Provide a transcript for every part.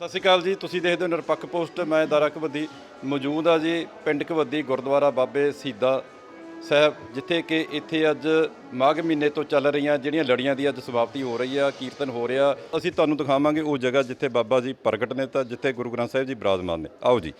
ਸਤਿ ਸ਼੍ਰੀ ਅਕਾਲ ਜੀ, ਤੁਸੀਂ ਦੇਖਦੇ ਹੋ ਨਿਰਪੱਖ ਪੋਸਟ, ਮੈਂ ਦਾਰਾ ਕਬੱਦੀ ਮੌਜੂਦ ਆ ਜੀ, ਪਿੰਡ ਕਬੱਦੀ ਗੁਰਦੁਆਰਾ ਬਾਬੇ ਸੀਦਾ ਸਾਹਿਬ, ਜਿੱਥੇ ਕਿ ਇੱਥੇ ਅੱਜ ਮਾਘ ਮਹੀਨੇ ਤੋਂ ਚੱਲ ਰਹੀਆਂ ਜਿਹੜੀਆਂ ਲੜੀਆਂ ਦੀ ਅੱਜ ਸਮਾਪਤੀ ਹੋ ਰਹੀ ਆ, ਕੀਰਤਨ ਹੋ ਰਿਹਾ। ਅਸੀਂ ਤੁਹਾਨੂੰ ਦਿਖਾਵਾਂਗੇ ਉਹ ਜਗ੍ਹਾ ਜਿੱਥੇ ਬਾਬਾ ਜੀ ਪ੍ਰਗਟ ਨੇ ਤਾਂ ਜਿੱਥੇ ਗੁਰੂ ਗ੍ਰੰਥ ਸਾਹਿਬ ਜੀ ਬਿਰਾਜਮਾਨ ਨੇ। ਆਓ ਜੀ।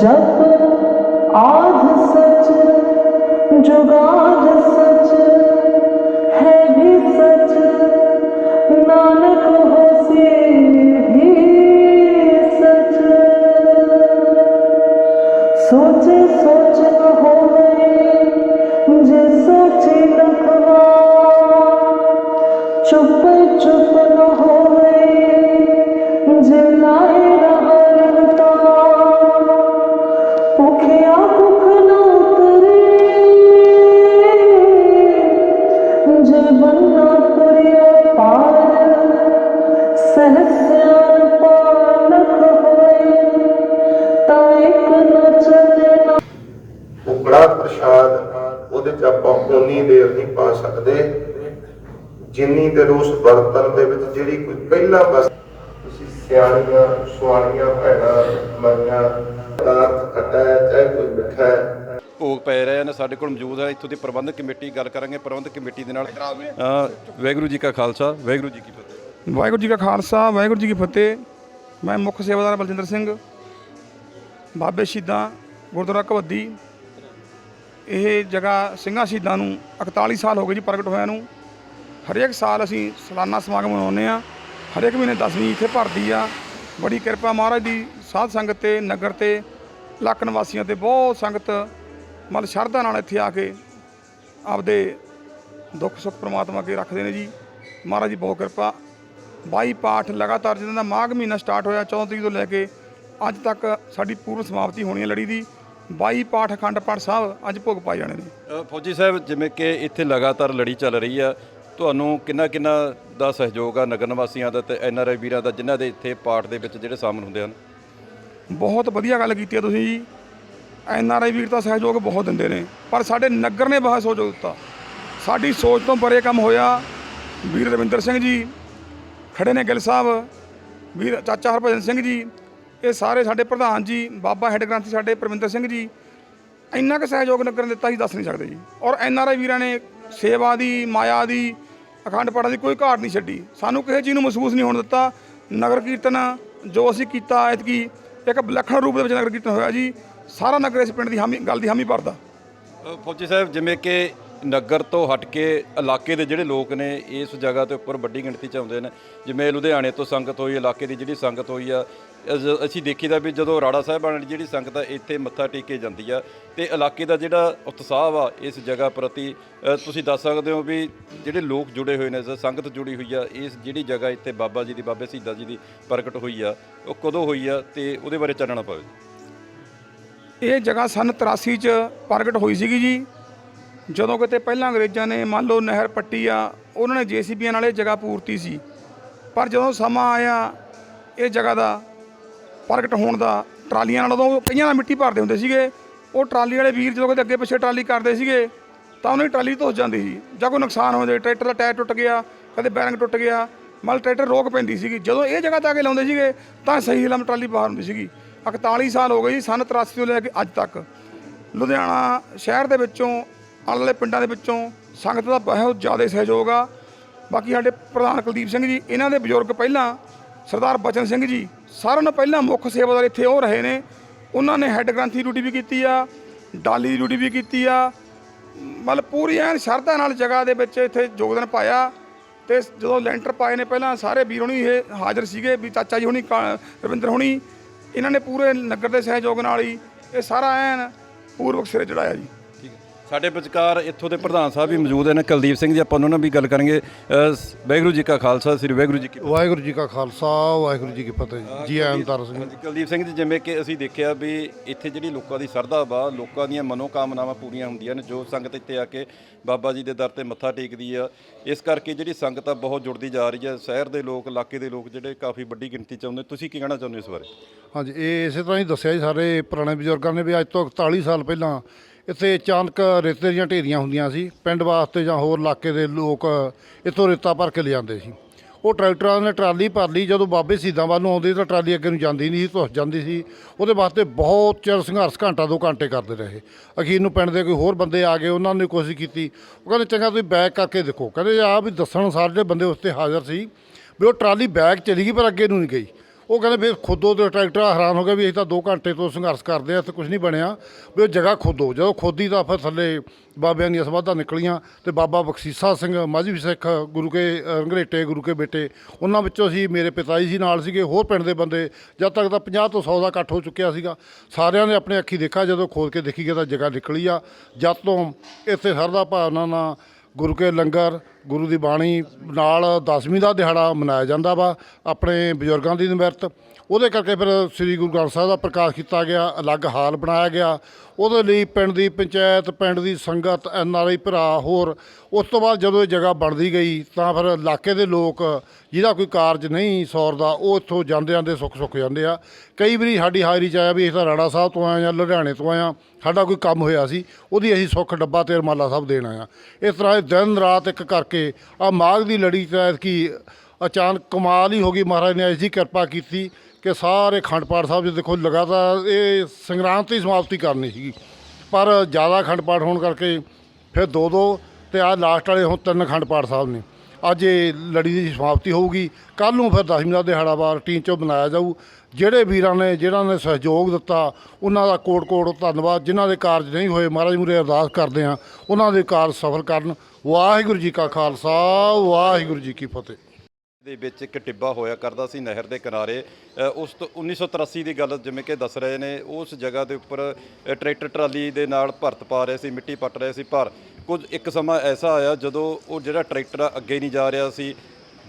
ਪ੍ਰਸਾਦ ਜਪ ਆਧ ਸਚ ਜੁਗਾਦ ਸਚ ਹੈ ਵੀ ਸਚ ਨਾਨਕ ਹੋਸੀ ਵੀ ਸਚ ਸੋਚੇ ਸੋਚ ਨ ਹੋਵੇ ਜੇ ਸੋਚੀ ਲਖਵਾ ਚੁੱਪ ਚੁੱਪ ਨ ਉਕੜਾ ਪ੍ਰਸ਼ਾਦ ਉਹਦੇ ਚ ਆਪਾਂ ਉਨੀ ਦੇਰ ਨਹੀਂ ਪਾ ਸਕਦੇ, ਜਿੰਨੀ ਦੇਰ ਉਸ ਬਰਤਨ ਦੇ ਵਿੱਚ ਜਿਹੜੀ ਕੋਈ ਪਹਿਲਾਂ ਬਸ ਤੁਸੀਂ ਸਿਆਣੀਆਂ, ਸੁਆਣੀਆਂ ਭੈਣਾਂ, ਮਾਈਆਂ ਪਦਾਰਥ ਹੈ ਭੋਗ ਪੈ ਰਹੇ ਨੇ ਸਾਡੇ ਕੋਲ ਮੌਜੂਦ ਹੈ। ਇੱਥੋਂ ਦੀ ਪ੍ਰਬੰਧਕ ਕਮੇਟੀ ਗੱਲ ਕਰਾਂਗੇ ਪ੍ਰਬੰਧਕ ਕਮੇਟੀ ਦੇ ਨਾਲ। ਅ, ਵਾਹਿਗੁਰੂ ਜੀ ਕਾ ਖਾਲਸਾ ਵਾਹਿਗੁਰੂ ਜੀ ਕੀ ਫਤਿਹ। ਵਾਹਿਗੁਰੂ ਜੀ ਕਾ ਖਾਲਸਾ ਵਾਹਿਗੁਰੂ ਜੀ ਕੀ ਫਤਿਹ। ਮੈਂ ਮੁੱਖ ਸੇਵਾਦਾਰ ਬਲਜਿੰਦਰ ਸਿੰਘ ਬਾਬੇ ਸ਼ਹੀਦਾਂ ਗੁਰਦੁਆਰਾ ਕਵੱਦੀ ਇਹ ਜਗ੍ਹਾ ਸਿੰਘਾਂ ਸ਼ਹੀਦਾਂ ਨੂੰ 41 ਸਾਲ ਹੋ ਗਏ ਜੀ ਪ੍ਰਗਟ ਹੋਇਆ ਨੂੰ। ਹਰੇਕ ਸਾਲ ਅਸੀਂ ਸਾਲਾਨਾ ਸਮਾਗਮ ਮਨਾਉਂਦੇ ਆ ਹਰੇਕ ਮਹੀਨੇ 10ਵੀਂ ਇੱਥੇ ਭਰਦੀ ਆ। ਬੜੀ ਕਿਰਪਾ ਮਹਾਰਾਜ ਦੀ ਸਾਧ ਸੰਗਤ ਤੇ ਨਗਰ ਤੇ ਇਲਾਕਾ ਨਿਵਾਸੀਆਂ ਤੇ ਬਹੁਤ ਸੰਗਤ ਮਤਲਬ ਸ਼ਰਧਾ ਨਾਲ ਇੱਥੇ ਆ ਕੇ ਆਪਦੇ ਦੁੱਖ ਸੁੱਖ ਪ੍ਰਮਾਤਮਾ ਅੱਗੇ ਰੱਖਦੇ ਨੇ ਜੀ। ਮਹਾਰਾਜ ਜੀ ਬਹੁਤ ਕਿਰਪਾ। 22 ਪਾਠ ਲਗਾਤਾਰ ਜਿੱਦਾਂ ਦਾ ਮਾਘ ਮਹੀਨਾ ਸਟਾਰਟ ਹੋਇਆ 14 ਤਰੀਕ ਤੋਂ ਲੈ ਕੇ ਅੱਜ ਤੱਕ ਸਾਡੀ ਪੂਰਨ ਸਮਾਪਤੀ ਹੋਣੀ ਹੈ ਲੜੀ ਦੀ। 22 ਪਾਠ ਅਖੰਡ ਪਾਠ ਸਾਹਿਬ ਅੱਜ ਭੋਗ ਪਾਏ ਜਾਣੇ ਨੇ ਫੌਜੀ ਸਾਹਿਬ, ਜਿਵੇਂ ਕਿ ਇੱਥੇ ਲਗਾਤਾਰ ਲੜੀ ਚੱਲ ਰਹੀ ਆ, ਤੁਹਾਨੂੰ ਕਿੰਨਾ ਕਿੰਨਾ ਦਾ ਸਹਿਯੋਗ ਆ ਨਗਰ ਨਿਵਾਸੀਆਂ ਦਾ ਤੇ ਐਨਆਰਆਈ ਵੀਰਾਂ ਦਾ, ਜਿਨ੍ਹਾਂ ਦੇ ਇੱਥੇ ਪਾਠ ਦੇ ਵਿੱਚ ਜਿਹੜੇ ਸ਼ਾਮਲ ਹੁੰਦੇ ਹਨ? ਬਹੁਤ ਵਧੀਆ ਗੱਲ ਕੀਤੀ ਹੈ ਤੁਸੀਂ ਜੀ। ਐਨ ਆਰ ਆਈ ਵੀਰ ਤਾਂ ਸਹਿਯੋਗ ਬਹੁਤ ਦਿੰਦੇ ਨੇ। ਪਰ ਸਾਡੇ ਨਗਰ ਨੇ ਬਹੁਤ ਸਹਿਯੋਗ ਦਿੱਤਾ। ਸਾਡੀ ਸੋਚ ਤੋਂ ਪਰੇ ਕੰਮ ਹੋਇਆ। ਵੀਰ ਰਵਿੰਦਰ ਸਿੰਘ ਜੀ ਖੜੇ ਨੇ ਗਿੱਲ ਸਾਹਿਬ। ਵੀਰ ਚਾਚਾ ਹਰਭਜਨ ਸਿੰਘ ਜੀ। ਇਹ ਸਾਰੇ ਸਾਡੇ ਪ੍ਰਧਾਨ ਜੀ। ਬਾਬਾ ਹੈਡ ਗ੍ਰੰਥੀ ਸਾਡੇ ਪ੍ਰਵਿੰਦਰ ਸਿੰਘ ਜੀ। ਇੰਨਾ ਕੁ ਸਹਿਯੋਗ ਨਗਰ ਨੇ ਦਿੱਤਾ ਜੀ ਦੱਸ ਨਹੀਂ ਸਕਦੇ ਜੀ। ਔਰ ਐਨ ਆਰ ਆਈ ਵੀਰਾਂ ਨੇ ਸੇਵਾ ਦੀ, ਮਾਇਆ ਦੀ, ਅਖੰਡ ਪਾਠਾਂ ਦੀ ਕੋਈ ਘਾਟ ਨਹੀਂ ਛੱਡੀ। ਸਾਨੂੰ ਕਿਸੇ ਚੀਜ਼ ਨੂੰ ਮਹਿਸੂਸ ਨਹੀਂ ਹੋਣ ਦਿੱਤਾ। ਨਗਰ ਕੀਰਤਨ ਜੋ ਅਸੀਂ ਕੀਤਾ ਐਤਕੀ ਇੱਕ ਵਿਲੱਖਣ ਰੂਪ ਦੇ ਵਿੱਚ ਨਗਰ ਕੀਰਤਨ ਹੋਇਆ ਜੀ। ਸਾਰਾ ਨਗਰ ਇਸ ਪਿੰਡ ਦੀ ਹਾਮੀ ਗੱਲ ਦੀ ਹਾਮੀ ਭਰਦਾ। ਅ, ਫੌਜੀ ਸਾਹਿਬ ਜਿਵੇਂ ਕਿ ਨਗਰ ਤੋਂ ਹਟ ਕੇ ਇਲਾਕੇ ਦੇ ਜਿਹੜੇ ਲੋਕ ਨੇ, ਇਸ ਜਗ੍ਹਾ ਤੇ ਉੱਪਰ ਵੱਡੀ ਗਿਣਤੀ 'ਚ ਆਉਂਦੇ ਨੇ। ਜਿਵੇਂ ਲੁਧਿਆਣੇ ਤੋਂ ਸੰਗਤ ਹੋਈ, ਇਲਾਕੇ ਦੀ ਜਿਹੜੀ ਸੰਗਤ ਹੋਈ ਆ, ਅਜ- ਅਸੀਂ ਦੇਖੀਦਾ ਵੀ ਜਦੋਂ ਰਾੜਾ ਸਾਹਿਬ ਵਾਲੀ ਜਿਹੜੀ ਸੰਗਤ ਆ, ਇੱਥੇ ਮੱਥਾ ਟੇਕੇ ਜਾਂਦੀ ਆ। ਤੇ ਇਲਾਕੇ ਦਾ ਜਿਹੜਾ ਉਤਸ਼ਾਹ ਵਾ, ਇਸ ਜਗ੍ਹਾ ਪ੍ਰਤੀ ਤੁਸੀਂ ਦੱਸ ਸਕਦੇ ਹੋ ਵੀ ਜਿਹੜੇ ਲੋਕ ਜੁੜੇ ਹੋਏ ਨੇ, ਸੰਗਤ ਜੁੜੀ ਹੋਈ ਆ, ਇਸ ਜਿਹੜੀ ਜਗ੍ਹਾ ਇੱਥੇ ਬਾਬਾ ਜੀ ਦੀ, ਬਾਬੇ ਸ਼ਹੀਦਾਂ ਜੀ ਦੀ ਪ੍ਰਗਟ ਹੋਈ ਆ, ਉਹ ਕਦੋਂ ਹੋਈ ਆ ਤੇ ਉਹਦੇ ਬਾਰੇ ਚਾਨਣਾ ਪਾਓ ਇਹ ਜਗ੍ਹਾ ਸਨ 83 ਚ ਪ੍ਰਗਟ ਹੋਈ ਸੀਗੀ ਜੀ। ਜਦੋਂ ਕਿਤੇ ਪਹਿਲਾਂ ਅੰਗਰੇਜ਼ਾਂ ਨੇ ਮੰਨ ਲਓ ਨਹਿਰ ਪੱਟੀ ਆ, ਉਹਨਾਂ ਨੇ ਜੀਸੀਬੀਆਂ ਨਾਲ ਇਹ ਜਗ੍ਹਾ ਪੂਰਤੀ ਸੀ। ਪਰ ਜਦੋਂ ਸਮਾਂ ਆਇਆ ਇਹ ਜਗ੍ਹਾ ਦਾ ਪ੍ਰਗਟ ਹੋਣ ਦਾ, ਟਰਾਲੀਆਂ ਨਾਲ ਉਦੋਂ ਕਈਆਂ ਨਾਲ ਮਿੱਟੀ ਭਰਦੇ ਹੁੰਦੇ ਸੀਗੇ। ਉਹ ਟਰਾਲੀ ਵਾਲੇ ਵੀਰ ਜਦੋਂ ਕਿਤੇ ਅੱਗੇ ਪਿੱਛੇ ਟਰਾਲੀ ਕਰਦੇ ਸੀਗੇ, ਤਾਂ ਉਹਨਾਂ ਦੀ ਟਰਾਲੀ ਧੁੱਸ ਜਾਂਦੀ ਸੀ। ਜਾਂ ਕੋਈ ਨੁਕਸਾਨ ਹੋ ਜਾਏ, ਟਰੈਕਟਰ ਦਾ ਟਾਇਰ ਟੁੱਟ ਗਿਆ, ਕਦੇ ਬੈਰਿੰਗ ਟੁੱਟ ਗਿਆ, ਮਤਲਬ ਟਰੈਕਟਰ ਰੋਕ ਪੈਂਦੀ ਸੀਗੀ। ਜਦੋਂ ਇਹ ਜਗ੍ਹਾ ਤੇ ਆ ਕੇ ਲਾਉਂਦੇ ਸੀਗੇ, ਤਾਂ ਸਹੀ ਲੰਮ ਟਰਾਲੀ ਬਾਹਰ ਹੁੰਦੀ ਸੀਗੀ। 41 ਸਾਲ ਹੋ ਗਏ ਜੀ, ਸਨ 83 ਤੋਂ ਲੈ ਕੇ ਅੱਜ ਤੱਕ। ਲੁਧਿਆਣਾ ਸ਼ਹਿਰ ਦੇ ਵਿੱਚੋਂ ਆਉਣ ਵਾਲੇ ਪਿੰਡਾਂ ਦੇ ਵਿੱਚੋਂ ਸੰਗਤ ਦਾ ਬਹੁਤ ਜ਼ਿਆਦਾ ਸਹਿਯੋਗ ਆ। ਬਾਕੀ ਸਾਡੇ ਪ੍ਰਧਾਨ ਕੁਲਦੀਪ ਸਿੰਘ ਜੀ, ਇਹਨਾਂ ਦੇ ਬਜ਼ੁਰਗ ਪਹਿਲਾਂ ਸਰਦਾਰ ਬਚਨ ਸਿੰਘ ਜੀ, ਸਾਰਿਆਂ ਨੂੰ ਪਹਿਲਾਂ ਮੁੱਖ ਸੇਵਾਦਾਰ ਇੱਥੇ ਉਹ ਰਹੇ ਨੇ। ਉਹਨਾਂ ਨੇ ਹੈੱਡ ਗ੍ਰੰਥੀ ਦੀ ਡਿਊਟੀ ਵੀ ਕੀਤੀ ਆ, ਡਾਲੀ ਦੀ ਡਿਊਟੀ ਵੀ ਕੀਤੀ ਆ। ਮਤਲਬ ਪੂਰੀ ਐਨ ਸ਼ਰਧਾ ਨਾਲ ਜਗ੍ਹਾ ਦੇ ਵਿੱਚ ਇੱਥੇ ਯੋਗਦਾਨ ਪਾਇਆ ਤੇ ਜਦੋਂ ਲੈਂਟਰ ਪਾਏ ਨੇ ਪਹਿਲਾਂ ਸਾਰੇ ਵੀਰ ਹੋਣੀ ਇਹ ਹਾਜ਼ਰ ਸੀਗੇ ਵੀ ਚਾਚਾ ਜੀ ਹੋਣੀ, ਕਾ- ਰਵਿੰਦਰ ਹੋਣੀ, ਇਹਨਾਂ ਨੇ ਪੂਰੇ ਨਗਰ ਦੇ ਸਹਿਯੋਗ ਨਾਲ ਹੀ ਇਹ ਸਾਰਾ ਐਨ ਪੂਰਵਕ ਸਿਰੇ ਚੜਾਇਆ ਜੀ। ਸਾਡੇ ਵਿਚਕਾਰ ਇੱਥੋਂ ਦੇ ਪ੍ਰਧਾਨ ਸਾਹਿਬ ਵੀ ਮੌਜੂਦ ਨੇ ਕੁਲਦੀਪ ਸਿੰਘ ਜੀ ਆਪਾਂ ਉਹਨਾਂ ਨਾਲ ਵੀ ਗੱਲ ਕਰਾਂਗੇ। ਵਾਹਿਗੁਰੂ ਜੀ ਕਾ ਖਾਲਸਾ ਸ੍ਰੀ ਵਾਹਿਗੁਰੂ ਜੀ ਕੀ ਵਾਹਿਗੁਰੂ ਜੀ ਕਾ ਖਾਲਸਾ ਵਾਹਿਗੁਰੂ ਜੀ ਕੀ ਫਤਿਹ ਜੀ। ਆਇਆਂ ਦਰ ਸਿੰਘ ਹਾਂਜੀ, ਕੁਲਦੀਪ ਸਿੰਘ ਜੀ ਜਿਵੇਂ ਕਿ ਅਸੀਂ ਦੇਖਿਆ ਵੀ ਇੱਥੇ ਜਿਹੜੀ ਲੋਕਾਂ ਦੀ ਸਰਦਾ ਵਾ ਲੋਕਾਂ ਦੀਆਂ ਮਨੋਕਾਮਨਾਵਾਂ ਪੂਰੀਆਂ ਹੁੰਦੀਆਂ ਨੇ ਜੋ ਸੰਗਤ ਇੱਥੇ ਆ ਕੇ ਬਾਬਾ ਜੀ ਦੇ ਦਰ ਤੇ ਮੱਥਾ ਟੇਕਦੀ ਆ। ਇਸ ਕਰਕੇ ਜਿਹੜੀ ਸੰਗਤ ਆ ਬਹੁਤ ਜੁੜਦੀ ਜਾ ਰਹੀ ਹੈ ਸ਼ਹਿਰ ਦੇ ਲੋਕ ਇਲਾਕੇ ਦੇ ਲੋਕ ਜਿਹੜੇ ਕਾਫੀ ਵੱਡੀ ਗਿਣਤੀ ਚ ਆਉਂਦੇ। ਤੁਸੀਂ ਕੀ ਕਹਿਣਾ ਚਾਹੁੰਦੇ ਹੋ ਇਸ ਬਾਰੇ? ਹਾਂਜੀ ਇਹ ਇਸੇ ਤਰ੍ਹਾਂ ਹੀ ਦੱਸਿਆ ਜੀ ਸਾਰੇ ਪੁਰਾਣੇ ਬਜ਼ੁਰਗਾਂ ਨੇ ਵੀ ਅੱਜ ਤੋਂ 41 ਸਾਲ ਪਹਿਲਾਂ ਇੱਥੇ ਅਚਾਨਕ ਰੇਤੇ ਦੀਆਂ ਢੇਰੀਆਂ ਹੁੰਦੀਆਂ ਸੀ, ਪਿੰਡ ਵਾਸਤੇ ਜਾਂ ਹੋਰ ਇਲਾਕੇ ਦੇ ਲੋਕ ਇੱਥੋਂ ਰੇਤਾ ਭਰ ਕੇ ਲਿਆਉਂਦੇ ਸੀ। ਉਹ ਟਰੈਕਟਰਾਂ ਨੇ ਟਰਾਲੀ ਭਰ ਲਈ, ਜਦੋਂ ਬਾਬੇ ਸ਼ਹੀਦਾਂ ਵੱਲ ਨੂੰ ਆਉਂਦੀ ਤਾਂ ਟਰਾਲੀ ਅੱਗੇ ਨੂੰ ਜਾਂਦੀ ਨਹੀਂ ਸੀ, ਧੁੱਸ ਜਾਂਦੀ ਸੀ। ਉਹਦੇ ਵਾਸਤੇ ਬਹੁਤ ਚਿਰ ਸੰਘਰਸ਼ ਘੰਟਾ ਦੋ ਘੰਟੇ ਕਰਦੇ ਰਹੇ। ਅਖੀਰ ਨੂੰ ਪਿੰਡ ਦੇ ਕੋਈ ਹੋਰ ਬੰਦੇ ਆ ਗਏ, ਉਹਨਾਂ ਨੇ ਕੋਸ਼ਿਸ਼ ਕੀਤੀ। ਉਹ ਕਹਿੰਦੇ, ਚੰਗਾ ਤੁਸੀਂ ਬੈਕ ਕਰਕੇ ਦੇਖੋ। ਕਹਿੰਦੇ ਆ ਵੀ ਦੱਸਣ ਸਾਰੇ ਬੰਦੇ ਉਸ ਤੇ ਹਾਜ਼ਰ ਸੀ ਵੀ ਉਹ ਟਰਾਲੀ ਬੈਕ ਚਲੀ ਗਈ ਪਰ ਅੱਗੇ ਨੂੰ ਨਹੀਂ ਗਈ। ਉਹ ਕਹਿੰਦੇ ਫਿਰ ਖੁਦੋ ਤੇ ਟਰੈਕਟਰ ਹੈਰਾਨ ਹੋ ਗਿਆ ਵੀ ਅਸੀਂ ਤਾਂ 2 ਘੰਟੇ ਤੋਂ ਸੰਘਰਸ਼ ਕਰਦੇ ਆ ਇੱਥੇ ਕੁਝ ਨਹੀਂ ਬਣਿਆ, ਵੀ ਉਹ ਜਗ੍ਹਾ ਖੁਦੋ ਜਦੋਂ ਖੋਦੀ ਤਾਂ ਫਿਰ ਥੱਲੇ ਬਾਬਿਆਂ ਦੀਆਂ ਸਮਾਧਾਂ ਨਿਕਲੀਆਂ ਤੇ ਬਾਬਾ ਬਖਸ਼ੀਸਾ ਸਿੰਘ, ਮਾਝੀ ਸਿੱਖ ਗੁਰੂ ਕੇ ਰੰਗਰੇਟੇ ਗੁਰੂ ਕੇ ਬੇਟੇ, ਉਹਨਾਂ ਵਿੱਚੋਂ ਸੀ ਮੇਰੇ ਪਿਤਾ ਜੀ ਸੀ ਨਾਲ ਸੀਗੇ, ਹੋਰ ਪਿੰਡ ਦੇ ਬੰਦੇ, ਜਦ ਤੱਕ ਤਾਂ 50 ਤੋਂ 100 ਦਾ ਇਕੱਠ ਹੋ ਚੁੱਕਿਆ ਸੀਗਾ। ਸਾਰਿਆਂ ਨੇ ਆਪਣੇ ਅੱਖੀ ਦੇਖਿਆ, ਜਦੋਂ ਖੋਦ ਕੇ ਦੇਖੀ ਗਿਆ ਤਾਂ ਜਗ੍ਹਾ ਨਿਕਲੀ ਆ। ਜਦ ਤੋਂ ਇੱਥੇ ਸਰਦਾ ਭਾਵਨਾ ਨਾਲ ਗੁਰੂ ਕੇ ਲੰਗਰ ਗੁਰੂ ਦੀ ਬਾਣੀ ਨਾਲ ਦਸਵੀਂ ਦਾ ਦਿਹਾੜਾ ਮਨਾਇਆ ਜਾਂਦਾ ਵਾ, ਆਪਣੇ ਬਜ਼ੁਰਗਾਂ ਦੀ ਨਿਮਰਤ। ਉਹਦੇ ਕਰਕੇ ਫਿਰ ਸ੍ਰੀ ਗੁਰੂ ਗ੍ਰੰਥ ਸਾਹਿਬ ਦਾ ਪ੍ਰਕਾਸ਼ ਕੀਤਾ ਗਿਆ, ਅਲੱਗ ਹਾਲ ਬਣਾਇਆ ਗਿਆ। ਉਹਦੇ ਲਈ ਪਿੰਡ ਦੀ ਪੰਚਾਇਤ, ਪਿੰਡ ਦੀ ਸੰਗਤ, ਐਨ ਆਰ ਆਈ ਭਰਾ, ਹੋਰ ਉਸ ਤੋਂ ਬਾਅਦ ਜਦੋਂ ਇਹ ਜਗ੍ਹਾ ਬਣਦੀ ਗਈ, ਤਾਂ ਫਿਰ ਇਲਾਕੇ ਦੇ ਲੋਕ ਜਿਹਦਾ ਕੋਈ ਕਾਰਜ ਨਹੀਂ ਸੌਰਦਾ, ਉਹ ਇੱਥੋਂ ਜਾਂਦੇ ਜਾਂਦੇ ਸੁੱਖ ਸੁੱਖ ਜਾਂਦੇ ਆ। ਕਈ ਵਾਰੀ ਸਾਡੀ ਹਾਜ਼ਰੀ ਚ ਆਇਆ ਵੀ ਅਸੀਂ ਤਾਂ ਰਾੜਾ ਸਾਹਿਬ ਤੋਂ ਆਏ ਜਾਂ ਲੁਧਿਆਣੇ ਤੋਂ ਆਏ ਹਾਂ ਸਾਡਾ ਕੋਈ ਕੰਮ ਹੋਇਆ ਸੀ, ਉਹਦੀ ਅਸੀਂ ਸੁੱਖ ਡੱਬਾ ਤੇ ਰਮਾਲਾ ਸਾਹਿਬ ਦੇਣ ਆਇਆ ਇਸ ਤਰ੍ਹਾਂ ਇਹ ਦਿਨ ਰਾਤ ਇੱਕ ਕਰਕੇ ਕੇ ਆ ਮਾਘ ਦੀ ਲੜੀ ਚ ਕੀ ਅਚਾਨਕ ਕਮਾਲ ਹੀ ਹੋ ਗਈ। ਮਹਾਰਾਜ ਨੇ ਐਸੀ ਕਿਰਪਾ ਕੀਤੀ ਕਿ ਸਾਰੇ ਖੰਡ ਪਾਠ ਸਾਹਿਬ ਜੀ ਦੇਖੋ ਲਗਾਤਾਰ ਇਹ ਸੰਗਰਾਂਦ ਤੇ ਸਮਾਪਤੀ ਕਰਨੀ ਸੀਗੀ। ਪਰ ਜ਼ਿਆਦਾ ਖੰਡ ਪਾਠ ਹੋਣ ਕਰਕੇ ਫਿਰ ਦੋ ਦੋ ਤੇ ਆ ਲਾਸਟ ਵਾਲੇ ਹੁਣ ਤਿੰਨ ਖੰਡ ਪਾਠ ਸਾਹਿਬ ਨੇ। ਅੱਜ ਇਹ ਲੜੀ ਦੀ ਸਮਾਪਤੀ ਹੋਊਗੀ। ਕੱਲ ਨੂੰ ਫਿਰ ਦਸਵੀਂ ਦਾ ਦਿਹਾੜਾ ਵਾ ਰੂਟੀਨ ਚੋਂ ਬਣਾਇਆ ਜਾਊ। ਜਿਹੜੇ ਵੀਰਾਂ ਨੇ, ਜਿਹਨਾਂ ਨੇ ਸਹਿਯੋਗ ਦਿੱਤਾ, ਉਹਨਾਂ ਦਾ ਕੋਟ ਕੋਟ ਧੰਨਵਾਦ। ਜਿਨ੍ਹਾਂ ਦੇ ਕਾਰਜ ਨਹੀਂ ਹੋਏ, ਮਹਾਰਾਜ ਮੁਰੇ ਅਰਦਾਸ ਕਰਦੇ ਆ ਉਹਨਾਂ ਦੇ ਕਾਰਜ ਸਫਲ ਕਰਨ। ਵਾਹਿਗੁਰੂ ਜੀ ਕਾ ਖਾਲਸਾ, ਵਾਹਿਗੁਰੂ ਜੀ ਕੀ ਫਤਿਹ। ਦੇ ਵਿੱਚ ਇੱਕ ਟਿੱਬਾ ਹੋਇਆ ਕਰਦਾ ਸੀ ਨਹਿਰ ਦੇ ਕਿਨਾਰੇ। ਉਸ ਤੋਂ 1983 ਦੀ ਗੱਲ ਜਿਵੇਂ ਕਿ ਦੱਸ ਰਹੇ ਨੇ, ਉਸ ਜਗ੍ਹਾ ਦੇ ਉੱਪਰ ਟਰੈਕਟਰ ਟਰਾਲੀ ਦੇ ਨਾਲ ਭਰਤ ਪਾ ਰਹੇ ਸੀ, ਮਿੱਟੀ ਪੱਟ ਰਹੇ ਸੀ। ਪਰ ਕੁਝ ਇੱਕ ਸਮਾਂ ਐਸਾ ਆਇਆ ਜਦੋਂ ਉਹ ਜਿਹੜਾ ਟਰੈਕਟਰ ਅੱਗੇ ਨਹੀਂ ਜਾ ਰਿਹਾ ਸੀ,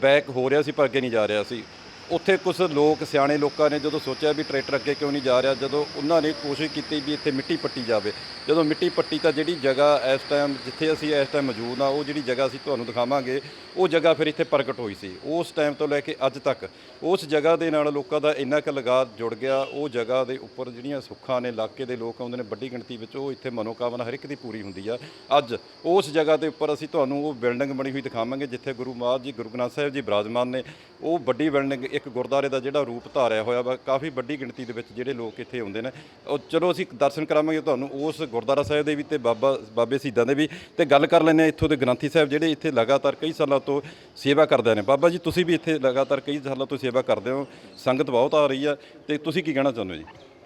ਬੈਕ ਹੋ ਰਿਹਾ ਸੀ, ਪਰ ਅੱਗੇ ਨਹੀਂ ਜਾ ਰਿਹਾ ਸੀ। ਉੱਥੇ ਕੁਝ ਲੋਕ, ਸਿਆਣੇ ਲੋਕਾਂ ਨੇ ਜਦੋਂ ਸੋਚਿਆ ਵੀ ਟਰੈਕਟਰ ਅੱਗੇ ਕਿਉਂ ਨਹੀਂ ਜਾ ਰਿਹਾ, ਜਦੋਂ ਉਹਨਾਂ ਨੇ ਕੋਸ਼ਿਸ਼ ਕੀਤੀ ਵੀ ਇੱਥੇ ਮਿੱਟੀ ਪੱਟੀ ਜਾਵੇ। ਜਦੋਂ ਮਿੱਟੀ ਪੱਟੀ ਤਾਂ ਜਿਹੜੀ ਜਗ੍ਹਾ ਇਸ ਟਾਈਮ ਜਿੱਥੇ ਅਸੀਂ ਇਸ ਟਾਈਮ ਮੌਜੂਦ ਆ ਉਹ ਜਿਹੜੀ ਜਗ੍ਹਾ ਅਸੀਂ ਤੁਹਾਨੂੰ ਦਿਖਾਵਾਂਗੇ, ਉਹ ਜਗ੍ਹਾ ਫਿਰ ਇੱਥੇ ਪ੍ਰਗਟ ਹੋਈ ਸੀ। ਉਸ ਟਾਈਮ ਤੋਂ ਲੈ ਕੇ ਅੱਜ ਤੱਕ, ਉਸ ਜਗ੍ਹਾ ਦੇ ਨਾਲ ਲੋਕਾਂ ਦਾ ਇੰਨਾ ਕੁ ਲਗਾਅ ਜੁੜ ਗਿਆ, ਉਹ ਜਗ੍ਹਾ ਦੇ ਉੱਪਰ ਜਿਹੜੀਆਂ ਸੁੱਖਾਂ ਨੇ, ਇਲਾਕੇ ਦੇ ਲੋਕ ਆਉਂਦੇ ਨੇ, ਵੱਡੀ ਗਿਣਤੀ ਵਿੱਚ ਉਹ ਇੱਥੇ ਮਨੋਕਾਮਨਾ ਹਰ ਇੱਕ ਦੀ ਪੂਰੀ ਹੁੰਦੀ ਆ। ਅੱਜ ਉਸ ਜਗ੍ਹਾ ਦੇ ਉੱਪਰ ਅਸੀਂ ਤੁਹਾਨੂੰ ਉਹ ਬਿਲਡਿੰਗ ਬਣੀ ਹੋਈ ਦਿਖਾਵਾਂਗੇ, ਜਿੱਥੇ ਗੁਰੂ ਮਹਾਰਾਜ ਜੀ, ਗੁਰੂ ਗ੍ਰੰਥ ਸਾਹਿਬ ਜੀ, ਬਿਰਾਜਮਾਨ ਨੇ ਉਹ ਵੱਡੀ ਬਿਲਡਿੰਗ ਇੱਕ ਗੁਰਦਾਰੇ ਦਾ ਜਿਹੜਾ ਰੂਪ ਧਾਰਿਆ ਹੋਇਆ ਵਾ, ਕਾਫੀ ਵੱਡੀ ਗਿਣਤੀ ਦੇ ਵਿੱਚ ਜਿਹੜੇ ਲੋਕ ਇੱਥੇ ਆਉਂਦੇ ਨੇ। ਉਹ ਚਲੋ ਅਸੀਂ ਦਰਸ਼ਨ ਕਰਾਵਾਂਗੇ ਤੁਹਾਨੂੰ ਉਸ ਗੁਰਦਾਰਾ ਸਾਹਿਬ ਦੇ ਵੀ ਤੇ ਬਾਬਾ, ਬਾਬੇ ਸ਼ਹੀਦਾਂ ਦੇ ਵੀ। ਤੇ ਗੱਲ ਕਰ ਲੈਂਦੇ ਹਾਂ ਇੱਥੋਂ ਦੇ ਗ੍ਰੰਥੀ ਸਾਹਿਬ ਜਿਹੜੇ ਇੱਥੇ ਲਗਾਤਾਰ ਕਈ ਸਾਲਾਂ ਤੋਂ ਸੇਵਾ ਕਰਦੇ ਨੇ। ਬਾਬਾ ਜੀ, ਤੁਸੀਂ ਵੀ ਇੱਥੇ ਲਗਾਤਾਰ ਕਈ ਸਾਲਾਂ ਤੋਂ ਸੇਵਾ ਕਰਦੇ ਹੋ। ਸੰਗਤ ਬਹੁਤ ਆ ਰਹੀ ਆ। ਤੇ ਤੁਸੀਂ ਕੀ ਕਹਿਣਾ ਚਾਹੁੰਦੇ ਹੋ ਜੀ?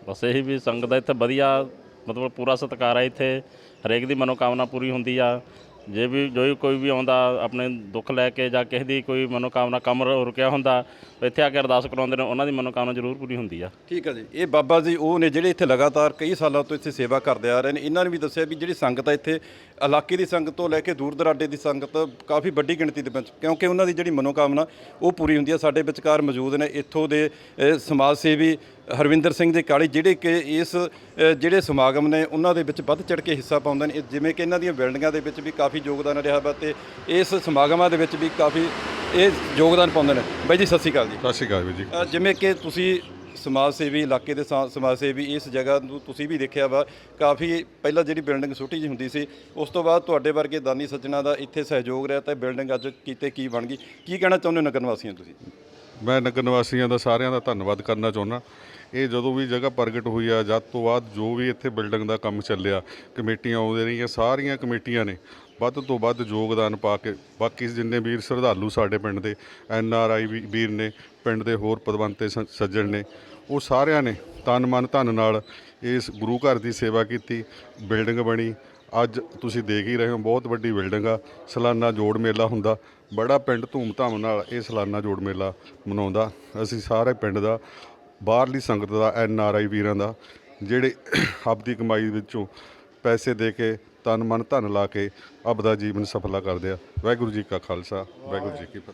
ਬਸ ਇਹੀ ਵੀ ਸੰਗਤ ਦਾ ਇੱਥੇ ਵਧੀਆ ਮਤਲਬ ਪੂਰਾ ਸਤਿਕਾਰ ਹੈ ਇੱਥੇ। ਹਰੇਕ ਦੀ ਮਨੋਕਾਮਨਾ ਪੂਰੀ ਹੁੰਦੀ ਆ। ਜੇ ਵੀ ਜੋ ਵੀ ਕੋਈ ਵੀ ਆਉਂਦਾ, ਆਪਣੇ ਦੁੱਖ ਲੈ ਕੇ ਜਾਂ ਕਿਸੇ ਦੀ ਕੋਈ ਮਨੋਕਾਮਨਾ ਕੰਮ ਰੁਕਿਆ ਹੁੰਦਾ, ਇੱਥੇ ਆ ਕੇ ਅਰਦਾਸ ਕਰਾਉਂਦੇ ਨੇ, ਉਹਨਾਂ ਦੀ ਮਨੋਕਾਮਨਾ ਜ਼ਰੂਰ ਪੂਰੀ ਹੁੰਦੀ ਆ। ਠੀਕ ਹੈ ਜੀ। ਇਹ ਬਾਬਾ ਜੀ, ਉਹ ਨੇ ਜਿਹੜੇ ਇੱਥੇ ਲਗਾਤਾਰ ਕਈ ਸਾਲਾਂ ਤੋਂ ਇੱਥੇ ਸੇਵਾ ਕਰਦੇ ਆ ਰਹੇ ਨੇ। ਇਹਨਾਂ ਨੇ ਵੀ ਦੱਸਿਆ ਵੀ ਜਿਹੜੀ ਸੰਗਤ ਆ ਇੱਥੇ ਇਲਾਕੇ ਦੀ ਸੰਗਤ ਤੋਂ ਲੈ ਕੇ ਦੂਰ ਦਰਾਡੇ ਦੀ ਸੰਗਤ ਕਾਫੀ ਵੱਡੀ ਗਿਣਤੀ ਦੇ ਵਿੱਚ ਕਿਉਂਕਿ ਉਹਨਾਂ ਦੀ ਜਿਹੜੀ ਮਨੋਕਾਮਨਾ ਉਹ ਪੂਰੀ ਹੁੰਦੀ ਆ। ਸਾਡੇ ਵਿਚਕਾਰ ਮੌਜੂਦ ਨੇ ਇੱਥੋਂ ਦੇ ਸਮਾਜ ਸੇਵੀ ਹਰਵਿੰਦਰ ਸਿੰਘ ਦੇ ਕਾਲੀ ਜਿਹੜੇ ਕਿ ਇਸ ਜਿਹੜੇ ਸਮਾਗਮ ਨੇ ਉਹਨਾਂ ਦੇ ਵਿੱਚ ਵੱਧ ਚੜ ਕੇ ਹਿੱਸਾ ਪਾਉਂਦੇ ਨੇ। ਜਿਵੇਂ ਕਿ ਇਹਨਾਂ ਦੀਆਂ ਬਿਲਡਿੰਗਾਂ ਦੇ ਵਿੱਚ ਵੀ ਕਾਫੀ ਯੋਗਦਾਨ ਰਿਹਾ ਵਾ ਤੇ ਇਸ ਸਮਾਗਮਾਂ ਦੇ ਵਿੱਚ ਵੀ ਕਾਫੀ ਇਹ ਯੋਗਦਾਨ ਪਾਉਂਦੇ ਨੇ। ਬਾਈ ਜੀ ਸਤਿ ਸ਼੍ਰੀ ਅਕਾਲ ਜੀ। ਸਤਿ ਸ਼੍ਰੀ ਅਕਾਲ ਜੀ। ਜਿਵੇਂ ਕਿ ਤੁਸੀਂ ਸਮਾਜ ਸੇਵੀ ਇਲਾਕੇ ਦੇ ਸਾ- ਸਮਾਜ ਸੇਵੀ ਇਸ ਜਗ੍ਹਾ ਨੂੰ ਤੁਸੀਂ ਵੀ ਦੇਖਿਆ ਵਾ, ਕਾਫੀ ਪਹਿਲਾਂ ਜਿਹੜੀ ਬਿਲਡਿੰਗ ਛੋਟੀ ਜਿਹੀ ਹੁੰਦੀ ਸੀ, ਉਸ ਤੋਂ ਬਾਅਦ ਤੁਹਾਡੇ ਵਰਗੇ ਦਾਨੀ ਸੱਜਣਾ ਦਾ ਇੱਥੇ ਸਹਿਯੋਗ ਰਿਹਾ, ਤਾਂ ਬਿਲਡਿੰਗ ਅੱਜ ਕੀਤੇ ਕੀ ਬਣ ਗਈ? ਕੀ ਕਹਿਣਾ ਚਾਹੁੰਦੇ ਹੋ ਨਗਰ ਨਿਵਾਸੀਆਂ ਤੁਸੀਂ? ਮੈਂ ਨਗਰ ਨਿਵਾਸੀਆਂ ਦਾ ਸਾਰਿਆਂ ਦਾ ਧੰਨਵਾਦ ਕਰਨਾ ਚਾਹੁੰਦਾ। ਇਹ ਜਦੋਂ ਵੀ ਜਗ੍ਹਾ ਪ੍ਰਗਟ ਹੋਈ ਆ, ਜਦ ਤੋਂ ਬਾਅਦ ਜੋ ਵੀ ਇੱਥੇ ਬਿਲਡਿੰਗ ਦਾ ਕੰਮ ਚੱਲਿਆ, ਕਮੇਟੀਆਂ ਆਉਂਦੇ ਰਹੀਆਂ, ਸਾਰੀਆਂ ਕਮੇਟੀਆਂ ਨੇ ਵੱਧ ਤੋਂ ਵੱਧ ਯੋਗਦਾਨ ਪਾ ਕੇ ਬਾਕੀ ਜਿੰਨੇ ਵੀਰ ਸ਼ਰਧਾਲੂ ਸਾਡੇ ਪਿੰਡ ਦੇ, ਐਨ ਆਰ ਆਈ ਵੀਰ ਨੇ, ਪਿੰਡ ਦੇ ਹੋਰ ਪਦਵੰਤੇ ਸ- ਸੱਜਣ ਨੇ, ਉਹ ਸਾਰਿਆਂ ਨੇ ਤਨ ਮਨ ਧਨ ਨਾਲ ਇਸ ਗੁਰੂ ਘਰ ਦੀ ਸੇਵਾ ਕੀਤੀ, ਬਿਲਡਿੰਗ ਬਣੀ। ਅੱਜ ਤੁਸੀਂ ਦੇਖ ਹੀ ਰਹੇ ਹੋ, ਬਹੁਤ ਵੱਡੀ ਬਿਲਡਿੰਗ ਆ, ਸਲਾਨਾ ਜੋੜ ਮੇਲਾ ਹੁੰਦਾ। ਬੜਾ ਪਿੰਡ ਧੂਮਧਾਮ ਨਾਲ ਇਹ ਸਾਲਾਨਾ ਜੋੜ ਮੇਲਾ ਮਨਾਉਂਦਾ। ਅਸੀਂ ਸਾਰੇ ਪਿੰਡ ਦਾ, ਬਾਹਰਲੀ ਸੰਗਤ ਦਾ, ਐਨ ਆਰ ਆਈ ਵੀਰਾਂ ਦਾ, ਜਿਹੜੇ ਆਪਦੀ ਕਮਾਈ ਵਿੱਚੋਂ ਪੈਸੇ ਦੇ ਕੇ ਤਨ ਮਨ ਧਨ ਲਾ ਕੇ ਆਪਦਾ ਜੀਵਨ ਸਫਲਾ ਕਰਦੇ ਆ। ਵਾਹਿਗੁਰੂ ਜੀ ਕਾ ਖਾਲਸਾ, ਵਾਹਿਗੁਰੂ ਜੀ ਕੀ ਫਤਿਹ।